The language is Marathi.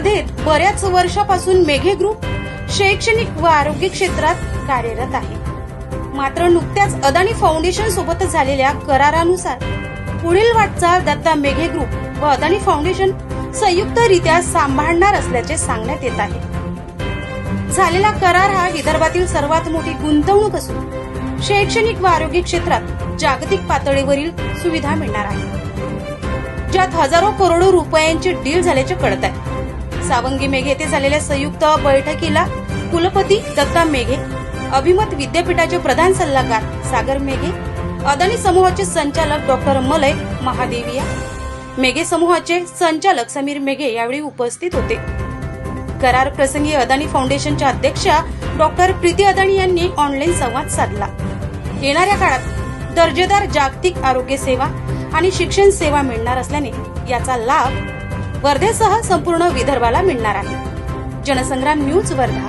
वर्धेत बऱ्याच वर्षापासून मेघे ग्रुप शैक्षणिक व आरोग्य क्षेत्रात कार्यरत आहे. मात्र नुकत्याच अदानी फाउंडेशन सोबत झालेल्या करारानुसार पुढील वाटचाल दत्ता मेघे ग्रुप व अदानी फाउंडेशन संयुक्तरित्या सांभाळणार असल्याचे सांगण्यात येत आहे. झालेला करार हा विदर्भातील सर्वात मोठी गुंतवणूक असून शैक्षणिक व आरोग्य क्षेत्रात जागतिक पातळीवरील सुविधा मिळणार आहे. ज्यात हजारो करोडो रुपयांची डील झाल्याचे कळत आहे. सावंगी मेघे येथे झालेल्या संयुक्त बैठकीला कुलपती दत्ता मेघे अभिमत विद्यापीठाचे प्रधान सल्लागार सागर मेघे अदानी समूहाचे संचालक डॉक्टर मलय महादेविया मेघे समूहाचे संचालक समीर मेघे यावेळी उपस्थित होते. करार प्रसंगी अदानी फाउंडेशनच्या अध्यक्षा डॉक्टर प्रीती अदानी यांनी ऑनलाईन संवाद साधला. येणाऱ्या काळात दर्जेदार जागतिक आरोग्य सेवा आणि शिक्षण सेवा मिळणार असल्याने याचा लाभ वर्धेसह संपूर्ण विदर्भाला मिळणार आहे. जनसंग्राम न्यूज वर्धा